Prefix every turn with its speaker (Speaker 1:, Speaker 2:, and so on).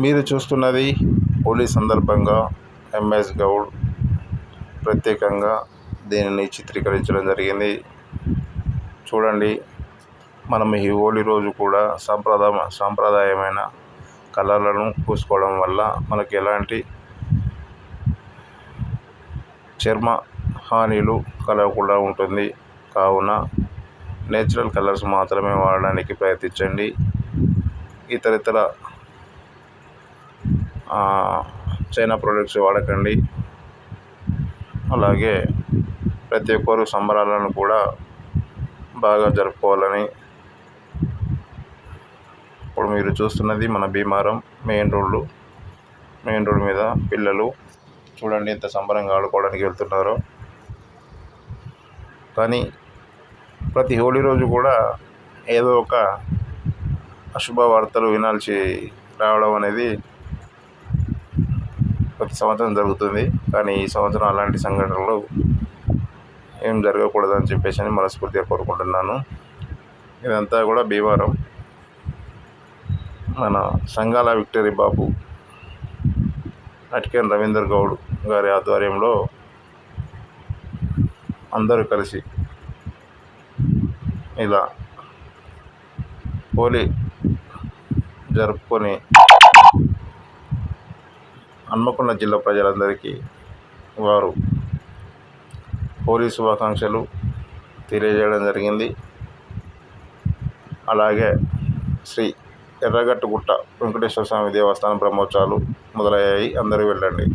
Speaker 1: మీరు చూస్తున్నది హోలీ సందర్భంగా ఎంఎస్ గౌడ్ ప్రత్యేకంగా దీనిని చిత్రీకరించడం జరిగింది. చూడండి మనం ఈ హోలీ రోజు కూడా సాంప్రదాయ సాంప్రదాయమైన కలర్లను పూసుకోవడం వల్ల మనకి ఎలాంటి చర్మ హానిలు కలగకుండా ఉంటుంది. కావున నేచురల్ కలర్స్ మాత్రమే వాడడానికి ప్రయత్నించండి. ఇతర ఇతర చైనా ప్రొడక్ట్స్ వాడకండి. అలాగే ప్రతి ఒక్కరు సంబరాలను కూడా బాగా జరుపుకోవాలని ఇప్పుడు మీరు చూస్తున్నది మన Bheemaram main road. Main road మీద పిల్లలు చూడండి ఎంత సంబరంగా ఆడుకోవడానికి వెళ్తున్నారో. కానీ ప్రతి హోలీ రోజు కూడా ఏదో ఒక అశుభ వార్తలు వినాల్సి రావడం అనేది ప్రతి సంవత్సరం జరుగుతుంది. కానీ ఈ సంవత్సరం అలాంటి సంఘటనలు ఏం జరగకూడదని చెప్పేసి అని మనస్ఫూర్తిగా కోరుకుంటున్నాను. ఇదంతా కూడా భీమవరం మన సంఘాల విక్టరీ బాబు అటికెన్ రవీందర్ గౌడ్ గారి ఆధ్వర్యంలో అందరూ కలిసి ఇలా హోలీ జరుపుకొని హన్మకొండ జిల్లా ప్రజలందరికీ వారు హోలీ శుభాకాంక్షలు తెలియజేయడం జరిగింది. అలాగే శ్రీ ఎర్రగట్టుగుట్ట వెంకటేశ్వర స్వామి దేవస్థానం బ్రహ్మోత్సవాలు మొదలయ్యాయి. అందరూ వెళ్ళండి.